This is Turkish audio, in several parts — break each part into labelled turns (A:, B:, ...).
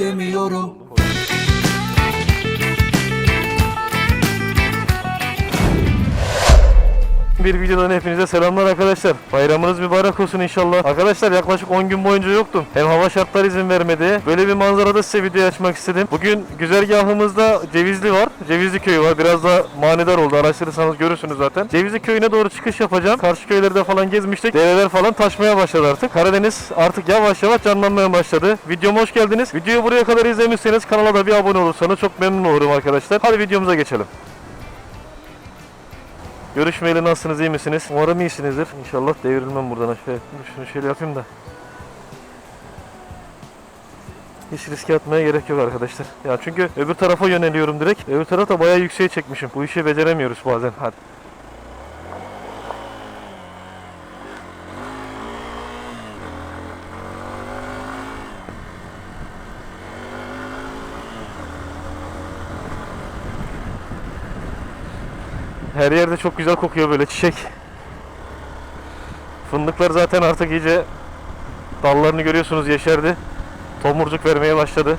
A: istemiyorum
B: Bir videodan hepinize selamlar arkadaşlar. Bayramınız mübarek olsun inşallah. Arkadaşlar yaklaşık 10 gün boyunca yoktum. Hem hava şartları izin vermedi. Böyle bir manzarada size video açmak istedim. Bugün güzergahımızda Cevizli var. Cevizli köyü var. Biraz da manidar oldu. Araştırırsanız görürsünüz zaten. Cevizli köyüne doğru çıkış yapacağım. Karşı köylerde falan gezmiştik. Dereler falan taşmaya başladı artık. Karadeniz artık yavaş yavaş canlanmaya başladı. Videoma hoş geldiniz. Videoyu buraya kadar izlemişseniz kanala da bir abone olursanız çok memnun olurum arkadaşlar. Hadi videomuza geçelim. Görüşmeyeli nasılsınız, iyi misiniz? Umarım iyisinizdir. İnşallah devrilmem buradan aşağıya. Dur Şunu şöyle yapayım da. Hiç riske atmaya gerek yok arkadaşlar. Ya çünkü öbür tarafa yöneliyorum direkt. Öbür tarafta bayağı yükseğe çekmişim. Bu işi beceremiyoruz bazen. Hadi. Her yerde çok güzel kokuyor böyle çiçek. Fındıklar zaten artık iyice dallarını görüyorsunuz yeşerdi. Tomurcuk vermeye başladı.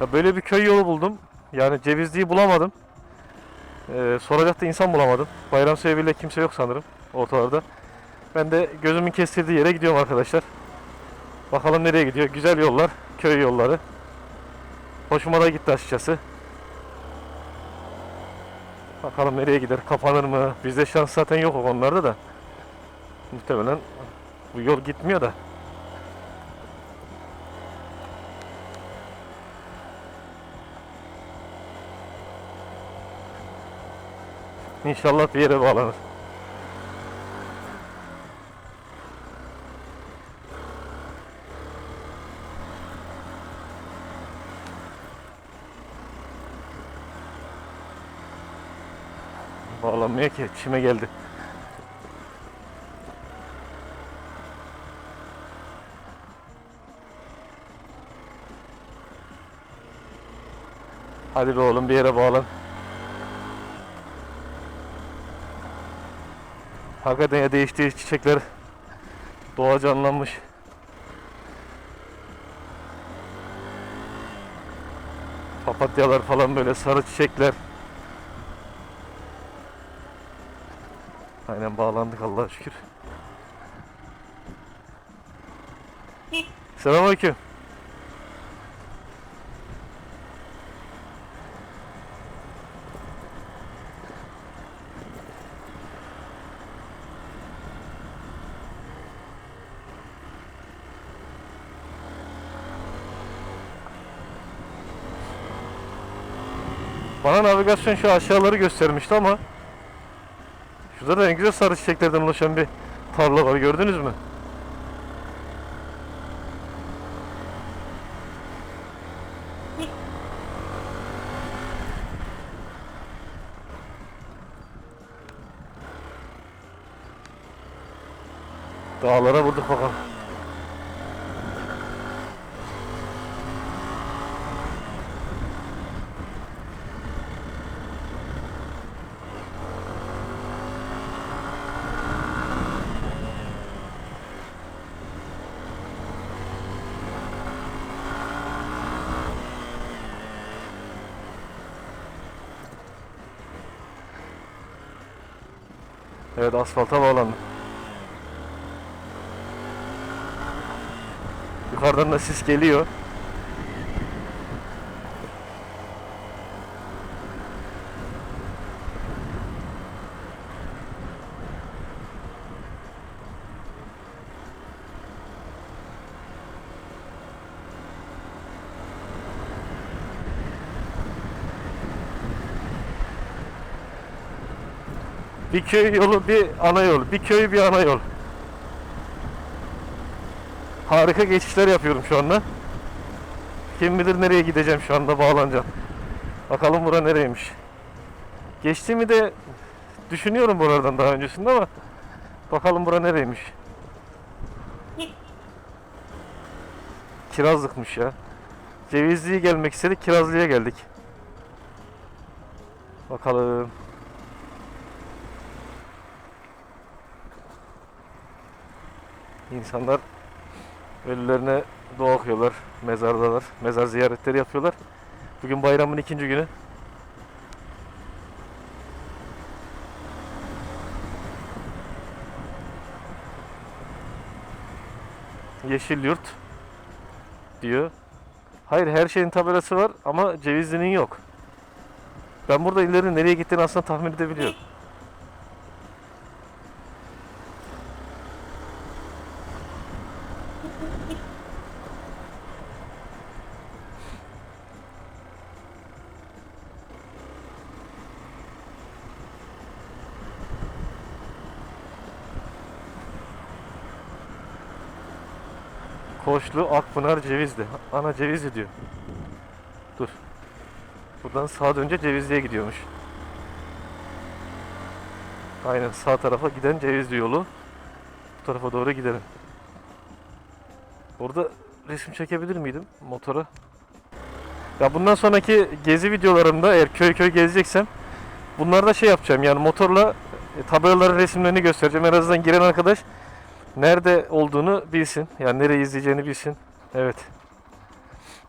B: Ya böyle bir köy yolu buldum. Yani Cevizli'yi bulamadım. Ee, soracak da insan bulamadım. Bayram sebebiyle kimse yok sanırım ortalarda. Ben de gözümün kestirdiği yere gidiyorum arkadaşlar. Bakalım nereye gidiyor. Güzel yollar, köy yolları. Hoşuma da gitti açıkçası. Bakalım nereye gider, kapanır mı? Bizde şans zaten yok o konularda da. Muhtemelen bu yol gitmiyor da. İnşallah bir yere bağlanır. Bağlanmıyor ki çime geldi. Hadi be oğlum bir yere bağlan. Hakikaten değişti çiçekler. Doğa canlanmış. Papatyalar falan böyle sarı çiçekler. Aynen bağlandık Allah'a şükür. Selamünaleyküm. Bana navigasyon şu aşağıları göstermişti ama Şurada da en güzel sarı çiçeklerden oluşan bir tarla var gördünüz mü? Dağlara vurduk bakalım. Evet asfalta bağlandı. Yukarıdan da sis geliyor. Bir köy yolu, bir ana yol. Bir köy, bir ana yol. Harika geçişler yapıyorum şu anda. Kim bilir nereye gideceğim şu anda bağlanacağım. Bakalım bura nereymiş. Geçtiğimi de düşünüyorum buralardan daha öncesinde ama bakalım bura nereymiş. Kirazlıkmış ya. Cevizli'ye gelmek istedik, Kirazlı'ya geldik. Bakalım. İnsanlar ölülerine dua okuyorlar, mezardalar, mezar ziyaretleri yapıyorlar. Bugün bayramın ikinci günü. Yeşil yurt diyor. Hayır her şeyin tabelası var ama Cevizli'nin yok. Ben burada ileri nereye gittiğini aslında tahmin edebiliyorum. Koçlu, Akpınar, Cevizli. Ana Cevizli diyor. Dur. Buradan sağa dönünce Cevizli'ye gidiyormuş. Aynen sağ tarafa giden Cevizli yolu. Bu tarafa doğru gidelim. Orada resim çekebilir miydim motora? Ya bundan sonraki gezi videolarımda eğer köy köy gezeceksem bunlarda şey yapacağım yani motorla e, tabelaların resimlerini göstereceğim. En azından giren arkadaş nerede olduğunu bilsin. Yani nereyi izleyeceğini bilsin. Evet.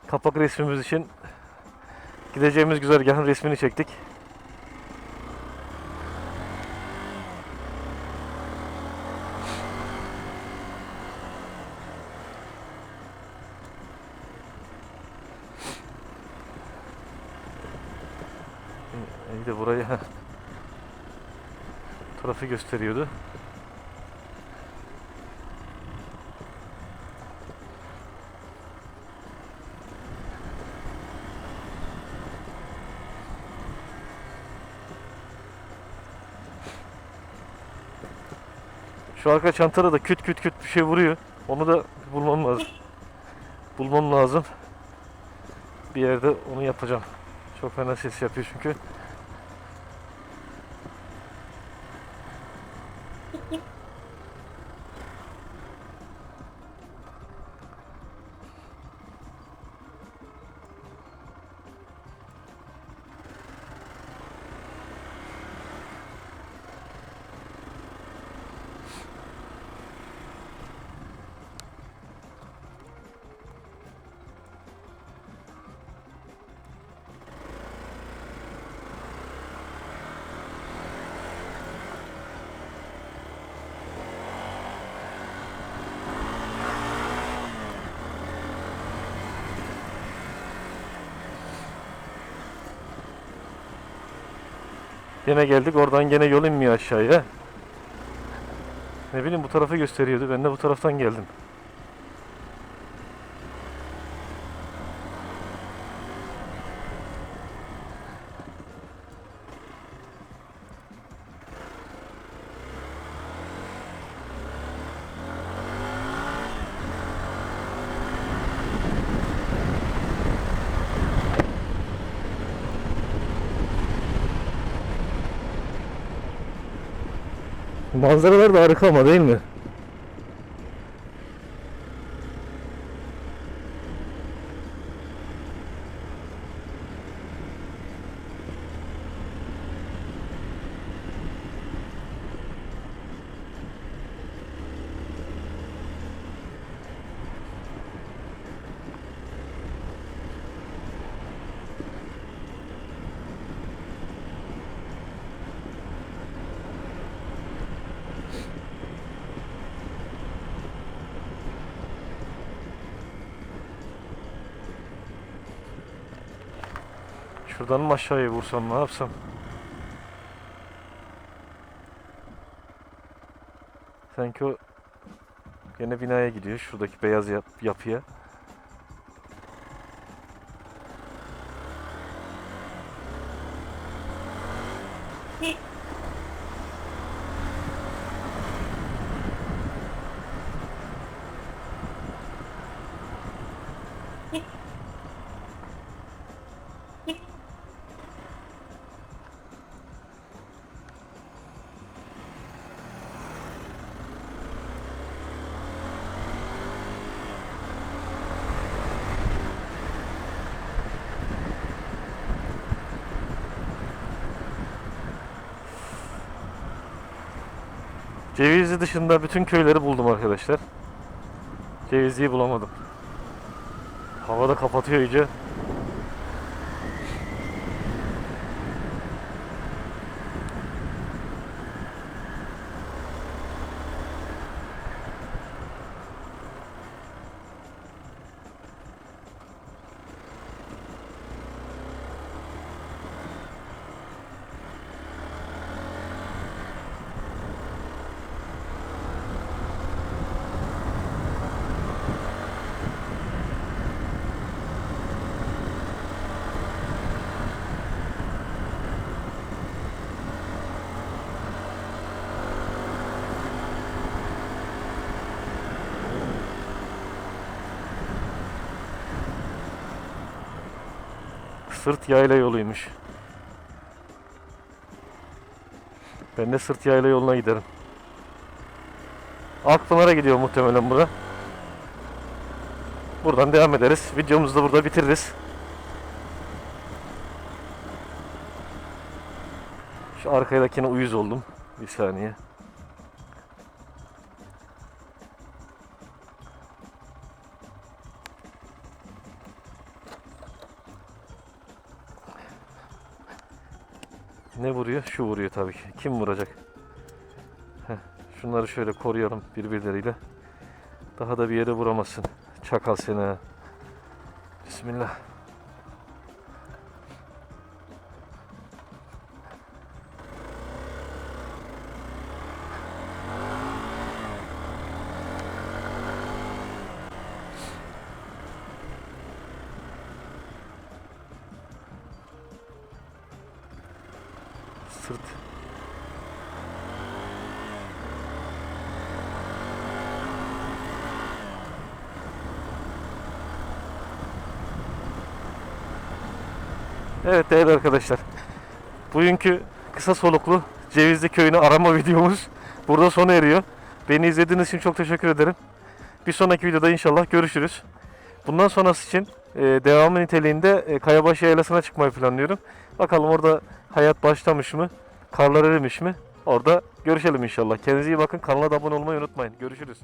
B: Kapak resmimiz için gideceğimiz güzergahın resmini çektik. İyi de burayı heh. tarafı gösteriyordu. Şu arka çantada da küt küt küt bir şey vuruyor. Onu da bulmam lazım. Bulmam lazım. Bir yerde onu yapacağım. Çok fena ses yapıyor çünkü. Yine geldik oradan gene yol inmiyor aşağıya. Ne bileyim bu tarafı gösteriyordu. Ben de bu taraftan geldim. Manzaralar da harika ama değil mi? Şuradan mı aşağıya vursam ne yapsam? Sanki o gene binaya gidiyor. Şuradaki beyaz yap- yapıya. Cevizli dışında bütün köyleri buldum arkadaşlar. Cevizli'yi bulamadım. Havada kapatıyor iyice. Sırt yayla yoluymuş. Ben de sırt yayla yoluna giderim. Akpınar'a gidiyor muhtemelen bura. Buradan devam ederiz. Videomuzu da burada bitiririz. Şu arkadakine uyuz oldum. Bir saniye. Ne vuruyor? Şu vuruyor tabii ki. Kim vuracak? Heh, şunları şöyle koruyalım birbirleriyle. Daha da bir yere vuramazsın. Çakal seni. Bismillah. Sırt. Evet değerli arkadaşlar. Bugünkü kısa soluklu Cevizli Köyü'nü arama videomuz burada sona eriyor. Beni izlediğiniz için çok teşekkür ederim. Bir sonraki videoda inşallah görüşürüz. Bundan sonrası için e, devamı niteliğinde e, Kayabaşı Yaylası'na çıkmayı planlıyorum. Bakalım orada hayat başlamış mı? Karlar erimiş mi? Orada görüşelim inşallah. Kendinize iyi bakın. Kanala da abone olmayı unutmayın. Görüşürüz.